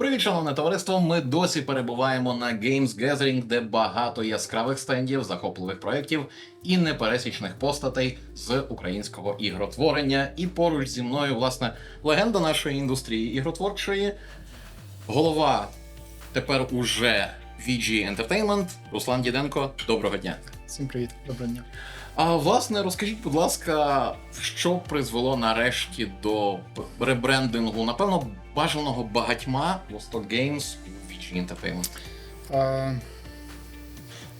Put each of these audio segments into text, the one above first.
Привіт, шановне товариство. Ми досі перебуваємо на Games Gathering, де багато яскравих стендів, захопливих проєктів і непересічних постатей з українського ігротворення. І поруч зі мною, власне, легенда нашої індустрії ігротворчої, голова тепер уже VG Entertainment, Руслан Діденко. Доброго дня. Всім привіт, доброго дня. А власне, розкажіть, будь ласка, що призвело нарешті до ребрендингу, напевно, бажаного багатьма Vostok Games у VG Entertainment?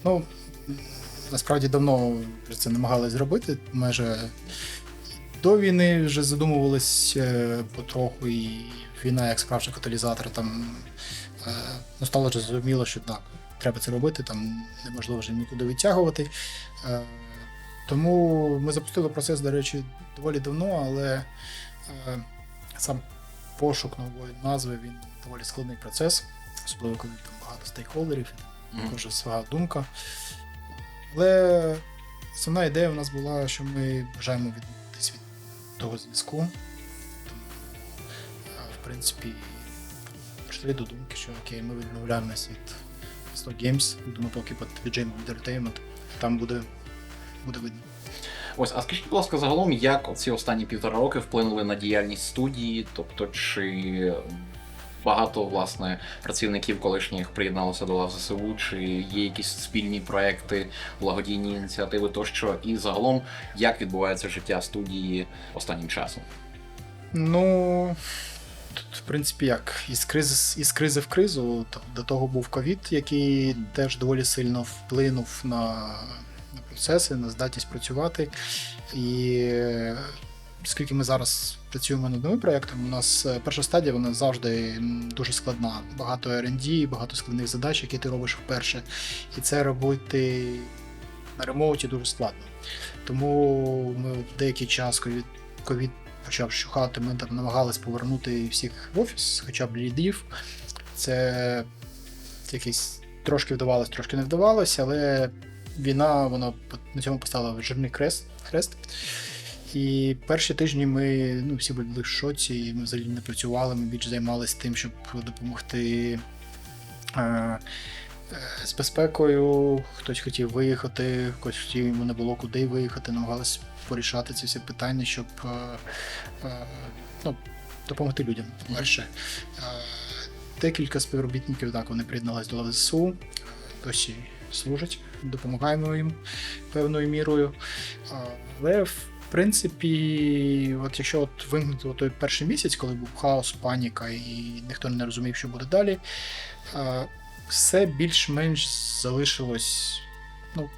Ну, насправді давно вже це намагалися зробити. Майже до війни вже задумувались е, потроху, і війна як справжній каталізатор там е, ну, стало вже зрозуміло, що так, треба це робити, там неможливо вже нікуди відтягувати. Е, тому ми запустили процес, до речі, доволі давно, але сам пошук нової назви він доволі складний процес, особливо коли там багато стейкхолдерів, Мгм. кожна своя думка. Але основна ідея у нас була, що ми бажаємо відмовитись від того зв'язку. Тому, е, в принципі, прийшли до думки, що окей, ми відмовляємось від 100 Games, думаю, поки під Entertainment, там буде, буде видно. Ось, а скажіть, будь ласка, загалом, як ці останні півтора роки вплинули на діяльність студії? Тобто, чи багато власне працівників колишніх приєдналося до лав ЗСУ, чи є якісь спільні проекти, благодійні ініціативи тощо, і загалом як відбувається життя студії останнім часом? Ну, тут, в принципі, як із кризи, із кризи в кризу, до того був ковід, який теж доволі сильно вплинув на, на процеси, на здатність працювати. І е, оскільки ми зараз працюємо над новим проєктом, у нас е, перша стадія вона завжди дуже складна. Багато R&D, багато складних задач, які ти робиш вперше. І це робити на ремоуті дуже складно. Тому ми в деякий час ковід, почав щухати, ми там намагались повернути всіх в офіс, хоча б лідів. Це якийсь трошки вдавалось, трошки не вдавалось, але війна вона на цьому поставила жирний крест. хрест. І перші тижні ми ну, всі були в шоці, і ми взагалі не працювали, ми більше займалися тим, щоб допомогти. Е, е, з безпекою, хтось хотів виїхати, хтось хотів, йому не було куди виїхати, намагалися порішати ці всі питання, щоб е, е, ну, допомогти людям. По-перше, Е, декілька співробітників так вони приєдналися до лав ЗСУ, досі служать, допомагаємо їм певною мірою. Але в принципі, от якщо от вимкнути той перший місяць, коли був хаос, паніка, і ніхто не розумів, що буде далі. все більш-менш залишилось ну,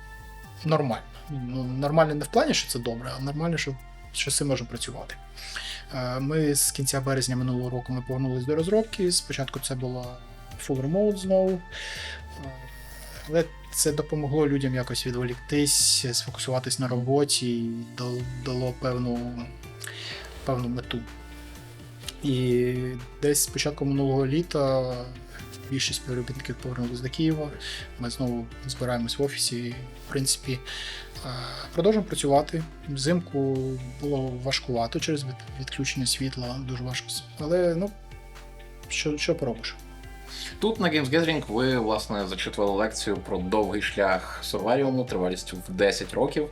нормально. Ну, нормально не в плані, що це добре, а нормально, що, що з можемо працювати. Ми з кінця березня минулого року ми повернулись до розробки. Спочатку це було full remote знову. Але це допомогло людям якось відволіктись, сфокусуватись на роботі і дало певну, певну мету. І десь з початку минулого літа більшість співробітників повернулися до Києва. Ми знову збираємось в офісі. В принципі, е, продовжуємо працювати. Взимку було важкувато через відключення світла, дуже важко. Але ну, що, що поробиш? Тут на Games Gathering ви власне зачитували лекцію про довгий шлях Сурваріуму тривалістю в 10 років.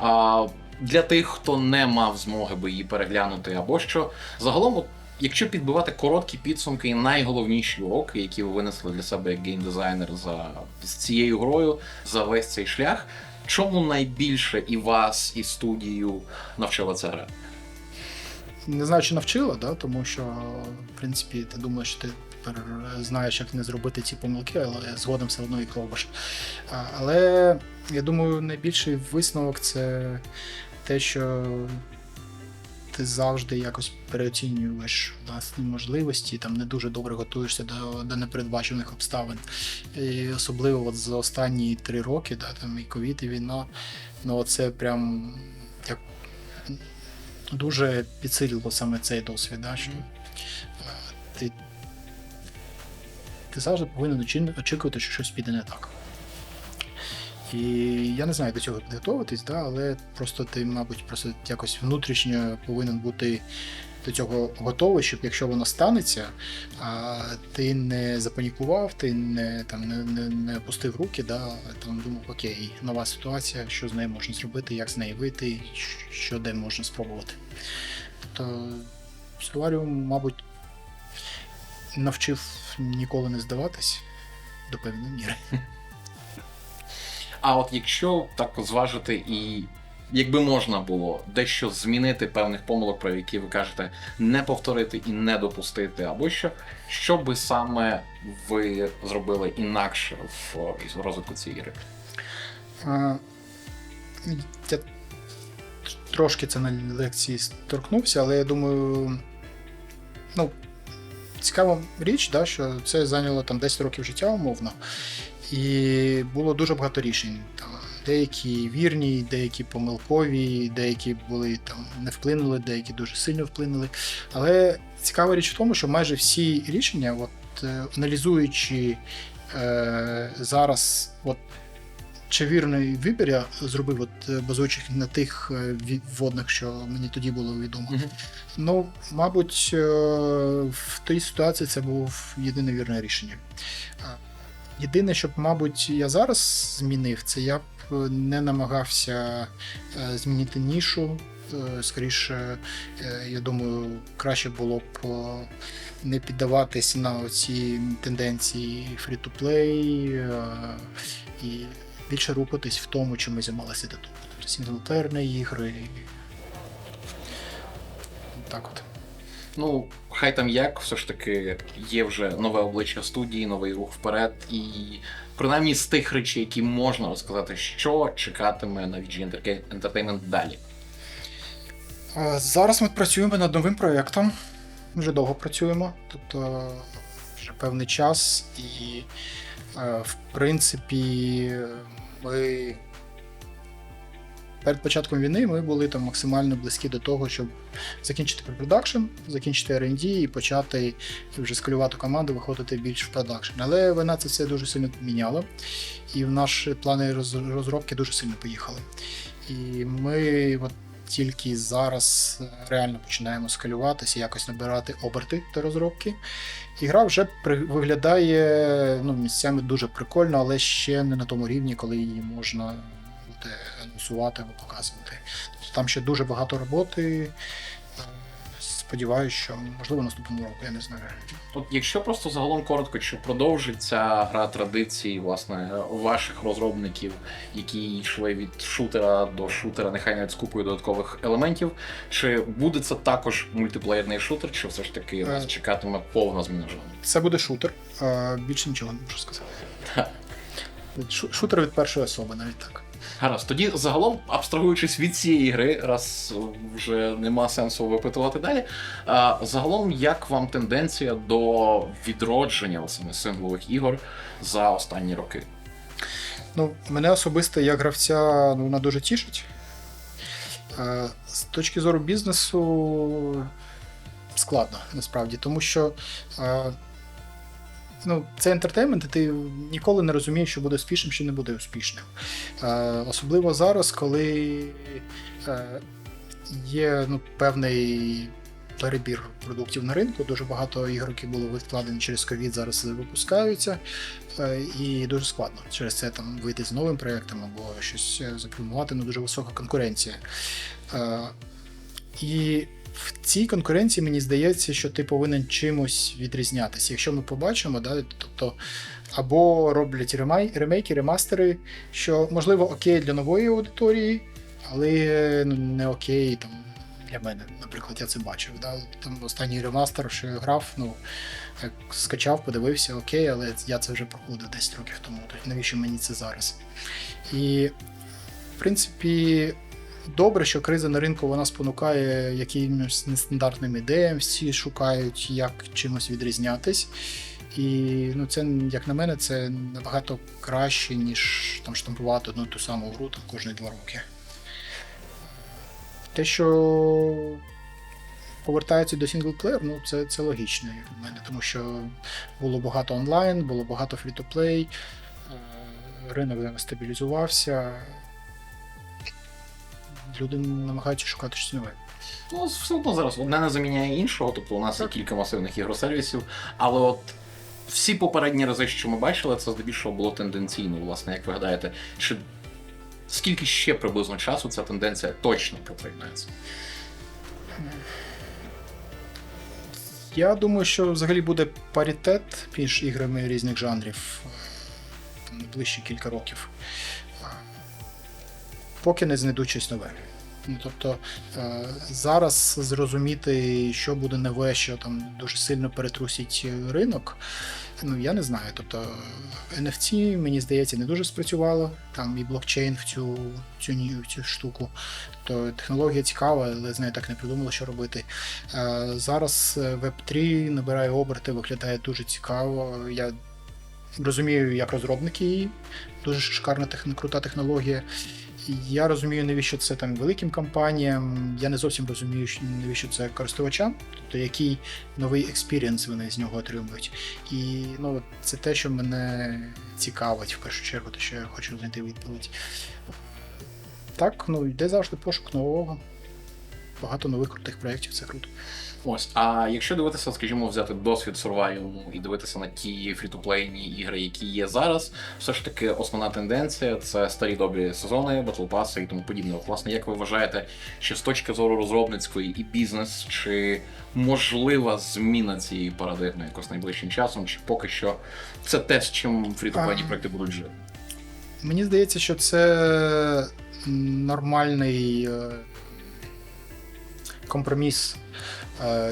А для тих, хто не мав змоги би її переглянути або що, загалом, якщо підбивати короткі підсумки і найголовніші уроки, які ви винесли для себе як геймдизайнер за з цією грою за весь цей шлях, чому найбільше і вас, і студію навчила ця гра? Не знаю, чи навчила, да? тому що, в принципі, ти думаєш, що ти тепер знаєш, як не зробити ці помилки, але згодом все одно їх робиш. Але я думаю, найбільший висновок це те, що ти завжди якось переоцінюєш власні можливості, там не дуже добре готуєшся до, до непередбачених обставин. І особливо от за останні три роки, да, там і ковід, і війна, ну це прям як дуже підсилило саме цей досвід, да, що е, ти, ти завжди повинен очікувати, що щось піде не так. І я не знаю до цього підготуватись, да, але просто ти, мабуть, просто якось внутрішньо повинен бути до цього готовий, щоб якщо воно станеться, а ти не запанікував, ти не там не, не, не опустив руки, да, там думав, окей, нова ситуація, що з нею можна зробити, як з неї вийти, що де можна спробувати. Тобто Соларіум, мабуть, навчив ніколи не здаватись до певної міри. А от якщо так зважити і. Якби можна було дещо змінити певних помилок, про які ви кажете, не повторити і не допустити, або що, що би саме ви зробили інакше в розвитку цієї гри? Я трошки це на лекції торкнувся, але я думаю, ну, цікава річ, да, що це зайняло там 10 років життя, умовно. І було дуже багато рішень. Там, деякі вірні, деякі помилкові, деякі були там не вплинули, деякі дуже сильно вплинули. Але цікава річ в тому, що майже всі рішення, от, е, аналізуючи е, зараз, от, чи вірний вибір я зробив, от, е, базуючись на тих е, вводних, що мені тоді було відомо. Мгм. Ну, мабуть, е, в тій ситуації це був єдине вірне рішення. Єдине, що б, мабуть, я зараз змінив, це я б не намагався змінити нішу. Скоріше, я думаю, краще було б не піддаватись на ці тенденції е, і більше рухатись в тому, чим ми займалися до того. Тобто сінглплеєрні ігри. Так от. Ну, хай там як, все ж таки є вже нове обличчя студії, новий рух вперед, і принаймні з тих речей, які можна розказати, що чекатиме на VG Entertainment далі. Зараз ми працюємо над новим проєктом. Вже довго працюємо, тобто вже певний час, і в принципі ми перед початком війни ми були там максимально близькі до того, щоб закінчити препродакшн, закінчити R&D і почати вже скалювати команду, виходити більш в продакшн. Але вона це все дуже сильно поміняла, і в наші плани розробки дуже сильно поїхали. І ми от тільки зараз е, реально починаємо скалюватися, якось набирати оберти до розробки. І гра вже виглядає ну, місцями дуже прикольно, але ще не на тому рівні, коли її можна буде анонсувати або показувати. Тобто там ще дуже багато роботи. Сподіваюся, що можливо наступного року, я не знаю. От якщо просто загалом коротко, чи продовжиться гра традиції, власне, ваших розробників, які йшли від шутера до шутера, нехай навіть з купою додаткових елементів, чи буде це також мультиплеєрний шутер, чи все ж таки нас Е. чекатиме повна зміна жанру? Це буде шутер. е, Більше нічого не можу сказати. Шутер від першої особи, навіть так. Гаразд, тоді загалом, абстрагуючись від цієї гри, раз вже нема сенсу випитувати далі. А, загалом, як вам тенденція до відродження саме синглових ігор за останні роки? Ну, мене особисто як гравця ну, вона дуже тішить. Е, З точки зору бізнесу складно насправді, тому що е, ну, це ентертеймент, і ти ніколи не розумієш, що буде успішним, що не буде успішним. Е, Особливо зараз, коли е, є ну, певний перебір продуктів на ринку. Дуже багато ігор, які були відкладені через ковід, зараз випускаються. Е, і дуже складно через це там вийти з новим проєктом або щось запропонувати, ну дуже висока конкуренція. І в цій конкуренції мені здається, що ти повинен чимось відрізнятися. Якщо ми побачимо, да, тобто або роблять ремай, ремейки, ремастери, що можливо окей для нової аудиторії, але ну, не окей там. Для мене, наприклад, я це бачив. Да? Там останній ремастер, що я грав, ну як скачав, подивився, окей, але я це вже проходив 10 років тому. Тобто навіщо мені це зараз? І, в принципі, добре, що криза на ринку вона спонукає якимось нестандартним ідеям, всі шукають, як чимось відрізнятись. І ну, це, як на мене, це набагато краще, ніж там штампувати одну ту саму гру там, кожні два роки. Те, що повертається до сінглплеєр, ну це, це логічно як на мене, тому що було багато онлайн, було багато фрі-то-плей, е, ринок стабілізувався. Люди намагаються шукати щось нове. Ну, все одно зараз одне не заміняє іншого, тобто у нас є кілька масивних ігросервісів, але от всі попередні рази, що ми бачили, це здебільшого було тенденційно, власне, як ви гадаєте, чи скільки ще приблизно часу ця тенденція точно протримається? Я думаю, що взагалі буде паритет між іграми різних жанрів найближчі кілька років. Е, Поки не знайдуть щось нове. Ну, тобто е, зараз зрозуміти, що буде нове, що там дуже сильно перетрусить ринок. Ну я не знаю. Тобто NFT, мені здається, не дуже спрацювало. Там і блокчейн в цю, цю, в цю штуку. То технологія цікава, але з нею так не придумали, що робити. Е, Зараз е, Web3 набирає оберти, виглядає дуже цікаво. Я розумію, як розробники її. Дуже шикарна крута технологія. Я розумію, навіщо це там великим компаніям. Я не зовсім розумію, навіщо це користувачам, тобто який новий експірієнс вони з нього отримують. І ну, це те, що мене цікавить в першу чергу, те, що я хочу знайти відповідь. Так, ну йде завжди пошук нового. Багато нових крутих проєктів, це круто. Ось, а якщо дивитися, скажімо, взяти досвід Survivor і дивитися на ті фрі-то-плейні ігри, які є зараз, все ж таки основна тенденція це старі добрі сезони, батл паси і тому подібне. От, власне, як ви вважаєте, чи з точки зору розробницької і бізнес, чи можлива зміна цієї парадигми якось найближчим часом, чи поки що це те, з чим фрі-то-плейні проекти будуть жити? Мені здається, що це нормальний е, компроміс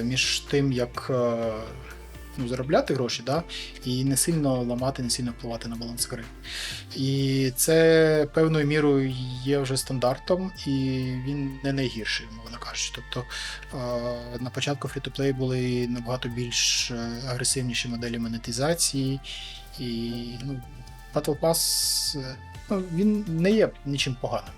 між тим, як е, ну, заробляти гроші, да, і не сильно ламати, не сильно впливати на баланс гри. І це певною мірою є вже стандартом, і він не найгірший, мовно кажучи. Тобто е, на початку фрі-то-плей були набагато більш е, агресивніші моделі монетизації, і ну, Battle Pass е, ну, він не є нічим поганим.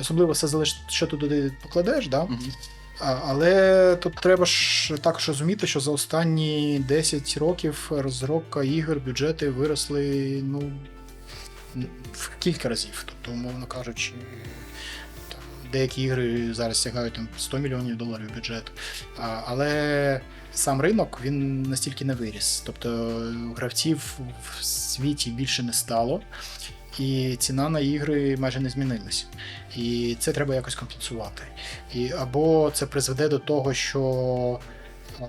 Особливо все залежить, що ти туди покладеш, да? Мгм. А, але тут треба ж також розуміти, що за останні 10 років розробка ігор, бюджети виросли ну, в кілька разів. Тобто, умовно кажучи, там, деякі ігри зараз сягають там, 100 мільйонів доларів бюджету. Але сам ринок він настільки не виріс. Тобто гравців в світі більше не стало. І ціна на ігри майже не змінилась. І це треба якось компенсувати. І або це призведе до того, що е,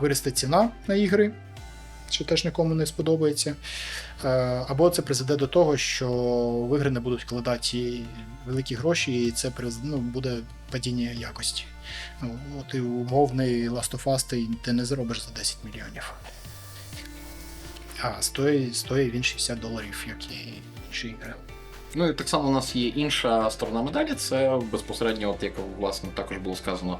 виросте ціна на ігри, що теж нікому не сподобається. Е, Або це призведе до того, що в ігри не будуть вкладати великі гроші, і це ну, буде падіння якості. Ну, і умовний Last of Us ти, ти не заробиш за 10 мільйонів. А стоїть, він 60 доларів, як інші ігри. Ну і так само у нас є інша сторона медалі, це безпосередньо, от як власне також було сказано,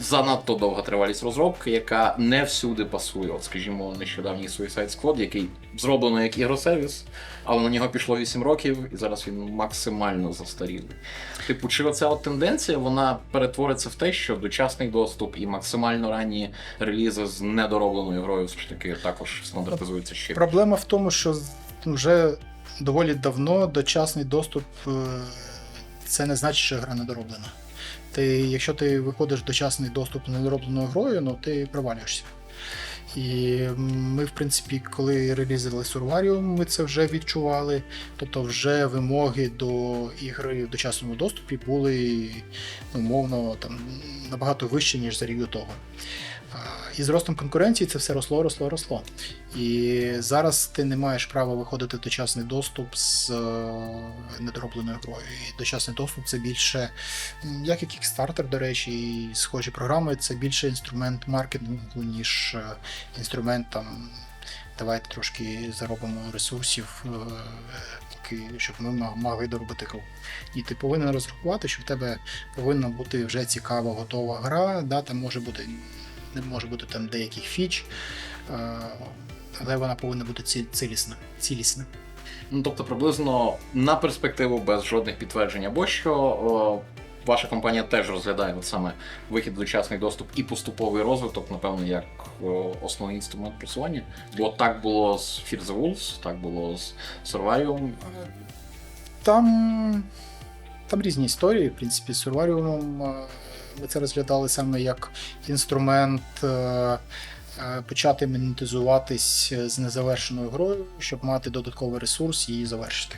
занадто довга тривалість розробки, яка не всюди пасує. От, скажімо, нещодавній Suicide Squad, який зроблено як ігросервіс, але на нього пішло 8 років, і зараз він максимально застарілий. Типу, чи оця от тенденція вона перетвориться в те, що дочасний доступ і максимально ранні релізи з недоробленою грою все ж таки також стандартизуються ще. Проблема в тому, що вже доволі давно дочасний доступ е, це не значить, що гра недороблена. Ти, якщо ти виходиш дочасний доступ недоробленою грою, ну ти провалюєшся. І ми, в принципі, коли релізили Survarium, ми це вже відчували. Тобто, вже вимоги до ігри в дочасному доступі були ну, умовно там, набагато вищі, ніж за рік до того. І з ростом конкуренції це все росло, росло, росло. І зараз ти не маєш права виходити в дочасний доступ з е, недоробленою грою. І дочасний доступ це більше, як і Kickstarter, до речі, і схожі програми, це більше інструмент маркетингу, ніж е, інструмент там. Давайте трошки заробимо ресурсів, е, щоб ми могли доробити гру. І ти повинен розрахувати, що в тебе повинна бути вже цікава, готова гра. Да, там може бути не може бути там деяких фіч, е, але вона повинна бути цілісна. цілісна. Ну, тобто, приблизно на перспективу без жодних підтверджень або що о, ваша компанія теж розглядає от саме вихід в дочасний доступ і поступовий розвиток, напевно, як о, основний інструмент просування. Бо так було з Fear the Wolves, так було з Survivor. Там, там різні історії. В принципі, з е, ми це розглядали саме як інструмент е, е, почати монетизуватись з незавершеною грою, щоб мати додатковий ресурс і її завершити.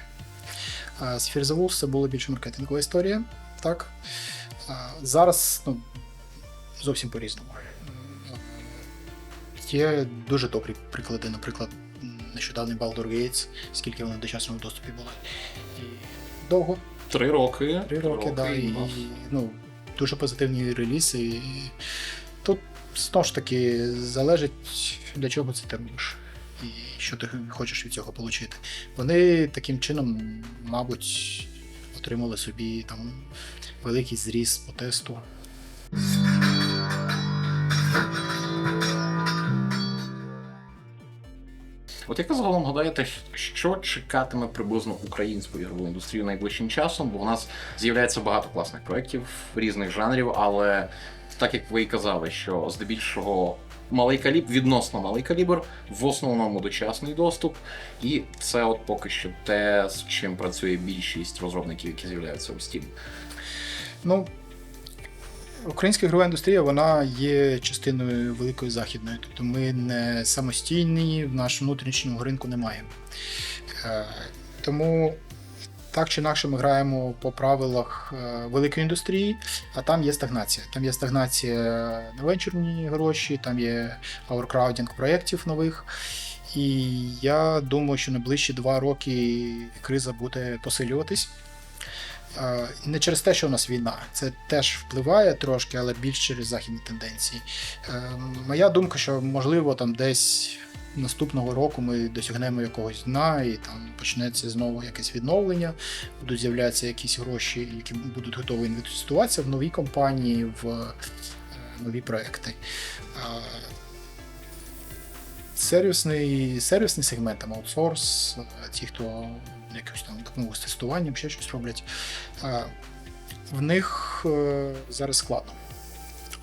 Е, Sphere the Wolves це була більш маркетингова історія, так. Е, Зараз ну, зовсім по-різному. Є дуже добрі приклади, наприклад, нещодавний Baldur Gates, скільки вони в дочасному доступі були. І довго, Три роки. три роки, да, і, нас. ну, дуже позитивні релізи. І тут знову ж таки залежить, для чого це ти робиш. І що ти хочеш від цього отримати. Вони таким чином, мабуть, отримали собі там великий зріс по тесту. От як ви загалом гадаєте, що чекатиме приблизно українську ігрову індустрію найближчим часом? Бо у нас з'являється багато класних проєктів різних жанрів, але так як ви і казали, що здебільшого малий калібр, відносно малий калібр, в основному дочасний доступ, і це от поки що те, з чим працює більшість розробників, які з'являються у Steam. Ну, українська ігрова індустрія вона є частиною великої західної. Тобто ми не самостійні, в нашому внутрішньому ринку немає. Е, Тому так чи інакше ми граємо по правилах е, великої індустрії, а там є стагнація. Там є стагнація на венчурні гроші, там є оверкраудінг проєктів нових. І я думаю, що найближчі два роки криза буде посилюватись. Не через те, що у нас війна, це теж впливає трошки, але більш через західні тенденції. Е, Моя думка, що можливо там десь наступного року ми досягнемо якогось дна, і там почнеться знову якесь відновлення, будуть з'являтися якісь гроші, які будуть готові інвестуватися в нові компанії, в е, нові проекти. Сервісний, сервісний сегмент, там аутсорс, ті, хто якусь там допомогу з тестуванням, ще щось роблять. В них е, зараз складно.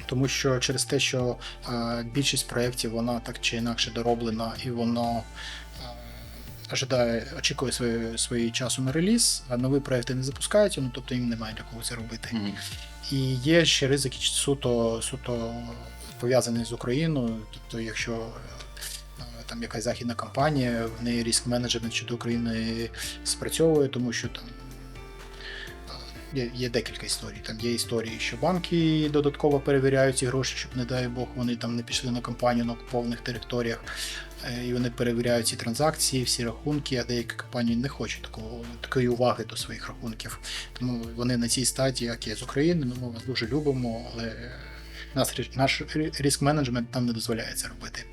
Тому що через те, що е, більшість проєктів вона так чи інакше дороблена і воно е, ожидає, очікує своє, своєї часу на реліз, а нові проєкти не запускаються, ну тобто їм немає для кого це робити. Мгм. І є ще ризики суто, суто пов'язані з Україною. Тобто, якщо там якась західна компанія, в неї ріск менеджмент щодо України спрацьовує, тому що там е, є, є декілька історій. Там є історії, що банки додатково перевіряють ці гроші, щоб, не дай Бог, вони там не пішли на компанію на окупованих територіях. Е, І вони перевіряють ці транзакції, всі рахунки, а деякі компанії не хочуть такого, такої уваги до своїх рахунків. Тому вони на цій стадії, як є з України, ми вас дуже любимо, але нас, рі- наш ріск менеджмент нам не дозволяє це робити.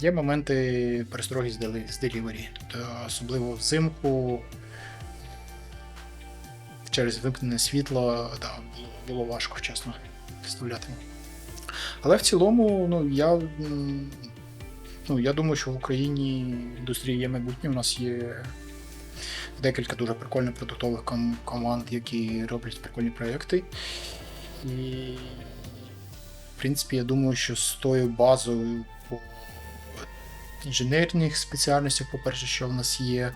Є моменти перестроги з делівері, тобто особливо взимку. Через вимкнене світло да, було, важко чесно представляти. Але в цілому, ну я, ну, я думаю, що в Україні індустрія є майбутнє. У нас є декілька дуже прикольних продуктових ком- команд, які роблять прикольні проєкти. І, в принципі, я думаю, що з тою базою інженерних спеціальностях, по-перше, що в нас є, е,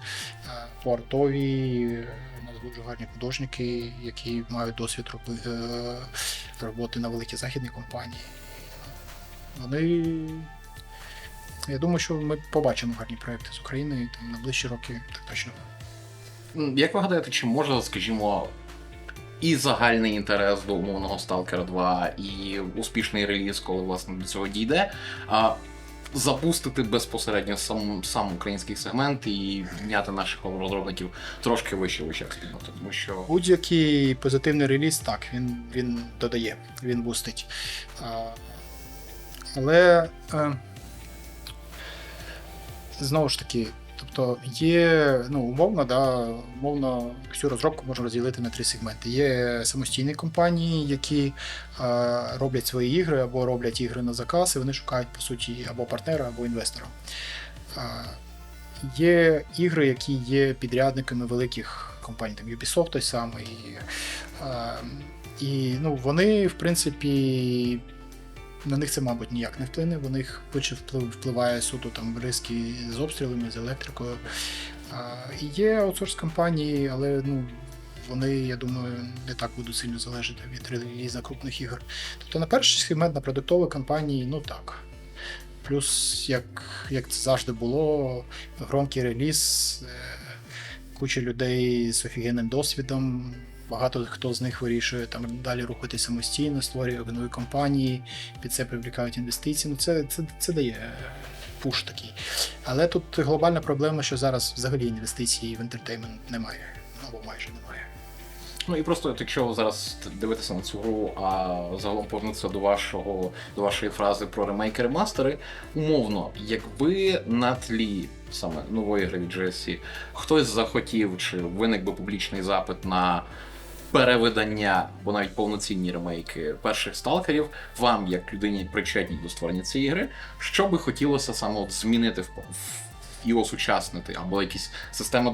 по артовій, е, у нас дуже гарні художники, які мають досвід е, роботи на великі західні компанії. Вони. Я думаю, що ми побачимо гарні проекти з України там, на ближчі роки, так точно. Як ви гадаєте, чи може, скажімо, і загальний інтерес до умовного Stalker 2, і успішний реліз, коли власне до цього дійде, запустити безпосередньо сам, сам український сегмент і підняти наших розробників трошки вище в очах тому що Будь-який позитивний реліз, так, він, він додає, він бустить. А, але а, знову ж таки, тобто є, ну, умовно, да, умовно, всю розробку можна розділити на три сегменти. Є самостійні компанії, які е, роблять свої ігри або роблять ігри на заказ, і вони шукають, по суті, або партнера, або інвестора. Е, Є ігри, які є підрядниками великих компаній, там Ubisoft той самий. Е, і ну, вони, в принципі, на них це, мабуть, ніяк не вплине. В них більше вплив, впливає суто там риски з обстрілами, з електрикою. І є аутсорс компанії, але ну, вони, я думаю, не так будуть сильно залежати від реліза крупних ігор. Тобто на перший сегмент на продуктові компанії, ну так. Плюс, як, як це завжди було, громкий реліз, е, куча людей з офігенним досвідом. Багато хто з них вирішує там далі рухати самостійно, створює нові компанії, під це привлікають інвестиції. Ну це, це, це дає пуш такий. Але тут глобальна проблема, що зараз взагалі інвестицій в ентертеймент немає. Або майже немає. Ну і просто, якщо зараз дивитися на цю гру, а загалом повернутися до вашого до вашої фрази про ремейки ремастери, умовно, якби на тлі саме нової гри від GSC хтось захотів чи виник би публічний запит на перевидання, або навіть повноцінні ремейки перших сталкерів, вам, як людині причетній до створення цієї гри, що би хотілося саме от змінити в, і осучаснити, або якісь системи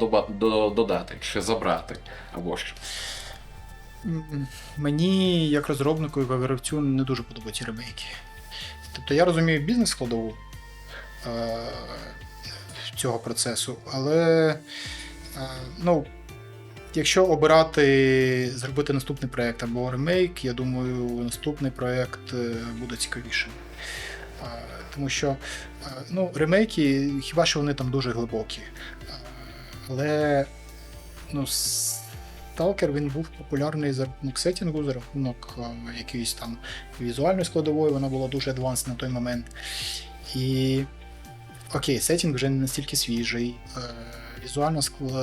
додати, чи забрати, або що. Мені, як розробнику і як гравцю, не дуже подобаються ремейки. Тобто я розумію бізнес складову е- цього процесу, але е- ну, якщо обирати зробити наступний проєкт або ремейк, я думаю, наступний проєкт е, буде цікавішим. Е, Тому що е, ну, ремейки, хіба що вони там дуже глибокі. Але ну, Сталкер він був популярний за рахунок сетінгу, за рахунок якоїсь там візуальної складової, вона була дуже адванс на той момент. І окей, сетінг вже не настільки свіжий. Візуальна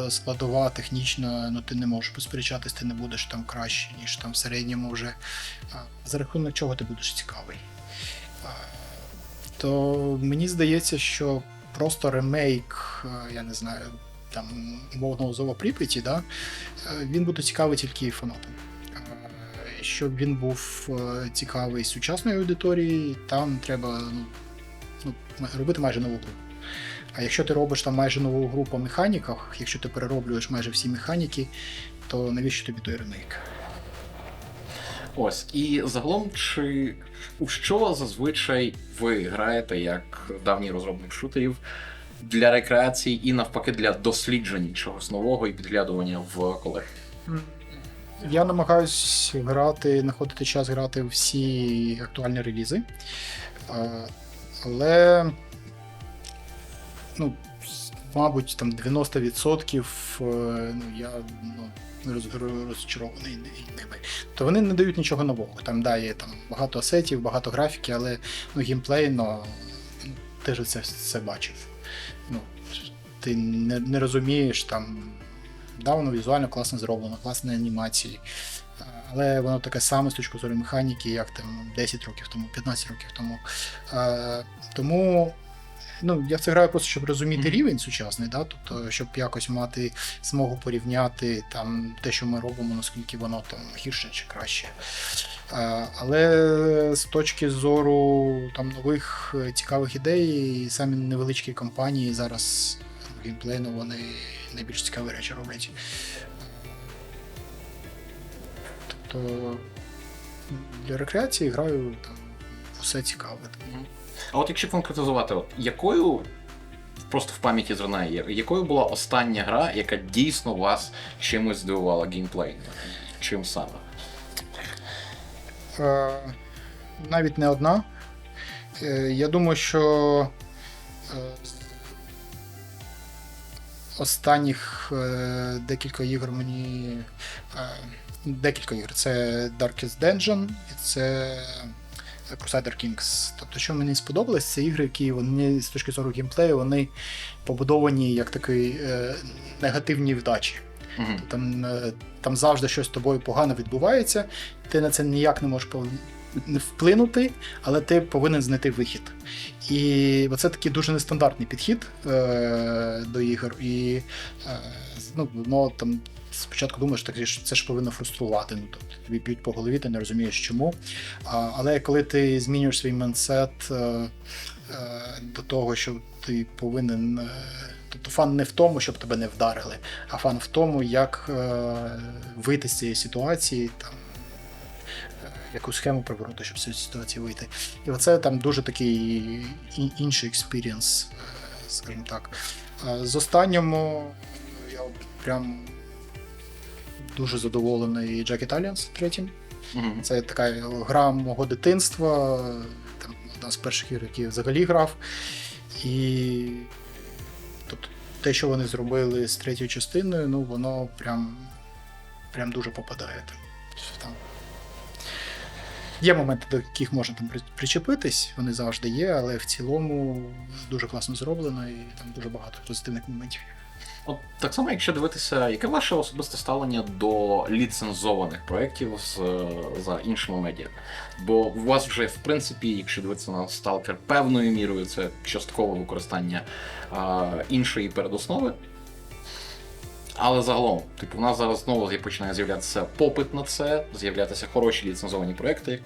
складова, технічна, ну ти не можеш посперечатись, ти не будеш там краще, ніж там в середньому вже. За рахунок чого ти будеш цікавий. То мені здається, що просто ремейк, е, я не знаю, там умовного зова Прип'яті, да, е, він буде цікавий тільки фанатам. Щоб він був е, цікавий сучасної аудиторії, там треба ну, ну, робити майже нову гру. А якщо ти робиш там майже нову гру по механіках, якщо ти перероблюєш майже всі механіки, то навіщо тобі той ремейк? Ось і загалом, чи у що зазвичай ви граєте як давній розробник шутерів для рекреації і навпаки для дослідження чогось нового і підглядування в колег? Я намагаюсь грати, знаходити час грати всі актуальні релізи. Е, Але, ну, мабуть, там 90% е, ну, я ну, роз- роз- розчарований ними. То вони не дають нічого нового. Там да, є там багато асетів, багато графіки, але ну, геймплейно ну, ти ж це все бачив. Ну, ти не, не розумієш там. Да, воно візуально класно зроблено, класні анімації. Але воно таке саме з точки зору механіки, як там 10 років тому, 15 років тому. Тому ну, я це граю просто, щоб розуміти Мгм. рівень сучасний, да? тобто, щоб якось мати змогу порівняти там, те, що ми робимо, наскільки воно там гірше чи краще. Але з точки зору там, нових е, цікавих ідей, самі невеличкі компанії зараз в геймплейно вони найбільш цікаві речі роблять. Тобто для рекреації граю там все цікаве. А от якщо конкретизувати, от, якою просто в пам'яті зринає, якою була остання гра, яка дійсно вас чимось здивувала геймплейно? Чим саме? Е, навіть не одна. Е, я думаю, що е, останніх е, декілька ігор мені. Е, декілька ігор. Це Darkest Dungeon і це Crusader Kings. Тобто, що мені сподобалось, це ігри, які вони з точки зору геймплею, вони побудовані як такий е, негативні вдачі. Угу. Там, е, там завжди щось з тобою погано відбувається, ти на це ніяк не можеш вплинути, але ти повинен знайти вихід. І це такий дуже нестандартний підхід е, до ігор. І е, ну, воно там спочатку думаєш, так, це ж повинно фруструвати. Ну, тобто тобі б'ють по голові, ти не розумієш чому. А, але коли ти змінюєш свій менсет е, до того, що ти повинен. Е, Тобто фан не в тому, щоб тебе не вдарили, а фан в тому, як е, вийти з цієї ситуації, там, яку схему провернути, щоб з цієї ситуації вийти. І оце там дуже такий інший експірієнс, скажімо так. З останньому я прям дуже задоволений Jack Italians третім. Мгм. Це така гра мого дитинства, там, одна з перших ігор, які я взагалі грав. І тобто, те, що вони зробили з третьою частиною, ну воно прям, прям дуже попадає. Там. Є моменти, до яких можна там причепитись, вони завжди є, але в цілому дуже класно зроблено і там дуже багато позитивних моментів. От так само, якщо дивитися, яке ваше особисте ставлення до ліцензованих проєктів з, за іншими медіа? Бо у вас вже, в принципі, якщо дивитися на Stalker, певною мірою це часткове використання а, іншої передоснови. Але загалом, типу, у нас зараз знову починає з'являтися попит на це, з'являтися хороші ліцензовані проекти,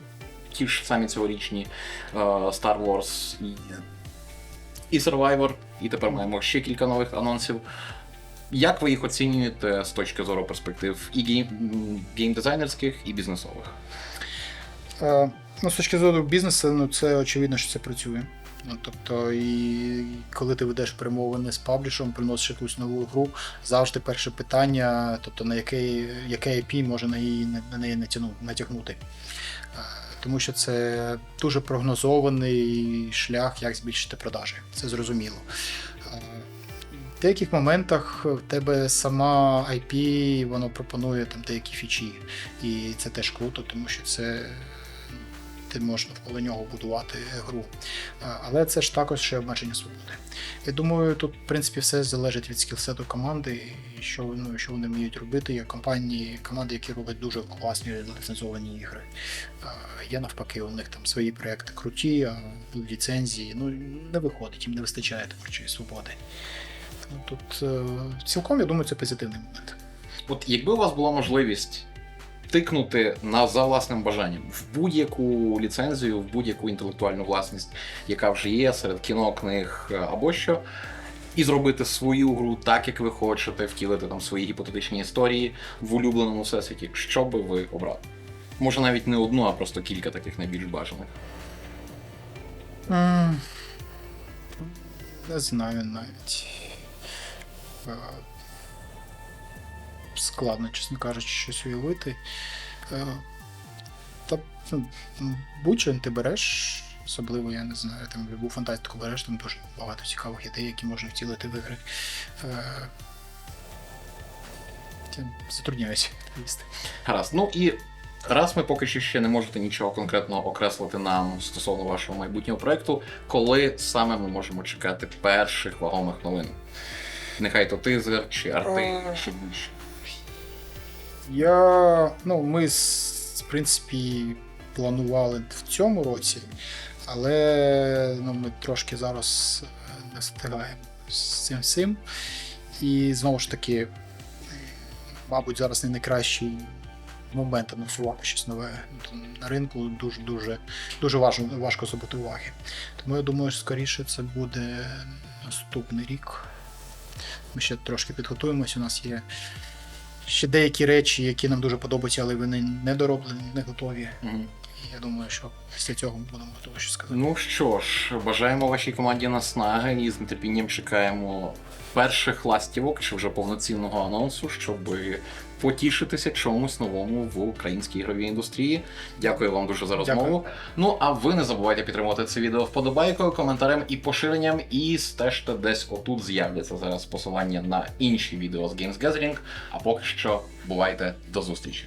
ті ж самі цьогорічні е, Star Wars і, і Survivor, і тепер маємо ще кілька нових анонсів. Як ви їх оцінюєте з точки зору перспектив і гейм, геймдизайнерських, і бізнесових? Е, ну, з точки зору бізнесу, ну це очевидно, що це працює. Ну, тобто, і коли ти ведеш перемовини з паблішем, приносиш якусь нову гру, завжди перше питання, тобто на яке, яке IP може на, її, на неї натягну- натягнути. Е, Тому що це дуже прогнозований шлях, як збільшити продажі. Це зрозуміло. В деяких моментах в тебе сама IP, воно пропонує там деякі фічі. І це теж круто, тому що це ти можеш навколо нього будувати гру. Але це ж також ще обмеження свободи. Я думаю, тут, в принципі, все залежить від скілсету команди, і що, ну, що вони вміють робити. Є компанії, команди, які роблять дуже класні ліцензовані ігри. Є навпаки, у них там свої проекти круті, а ліцензії ну, не виходить, їм не вистачає творчої свободи. Тому тут е, цілком, я думаю, це позитивний момент. От якби у вас була можливість тикнути на за власним бажанням в будь-яку ліцензію, в будь-яку інтелектуальну власність, яка вже є серед кіно, книг е, або що, і зробити свою гру так, як ви хочете, втілити там свої гіпотетичні історії в улюбленому всесвіті, що би ви обрали? Може навіть не одну, а просто кілька таких найбільш бажаних. Не знаю навіть. Е, Складно, чесно кажучи, щось уявити. Е, Та ну, будь-що ти береш, особливо, я не знаю, там любу фантастику береш, там дуже багато цікавих ідей, які можна втілити в ігри. Е, затрудняюся відповісти. Гаразд. Ну і раз ми поки що ще не можете нічого конкретно окреслити нам стосовно вашого майбутнього проекту, коли саме ми можемо чекати перших вагомих новин? Нехай то тизер чи арти, що більше. Я. Ну, ми, в принципі, планували в цьому році, але ну, ми трошки зараз е, не встигаємо з цим всім. І знову ж таки, мабуть, зараз не найкращий момент анонсувати щось нове. Ну, На ринку дуже дуже важко, важко зробити уваги. Тому я думаю, скоріше це буде наступний рік. Ми ще трошки підготуємось. У нас є ще деякі речі, які нам дуже подобаються, але вони не дороблені, не готові. І я думаю, що після цього ми будемо готові щось сказати. Ну що ж, бажаємо вашій команді наснаги і з нетерпінням чекаємо перших ластівок чи вже повноцінного анонсу, щоб потішитися чомусь новому в українській ігровій індустрії. Дякую вам дуже за розмову. Ну а ви не забувайте підтримувати це відео вподобайкою, коментарем і поширенням. І стежте десь отут з'являться зараз посилання на інші відео з Games Gathering. А поки що бувайте до зустрічі.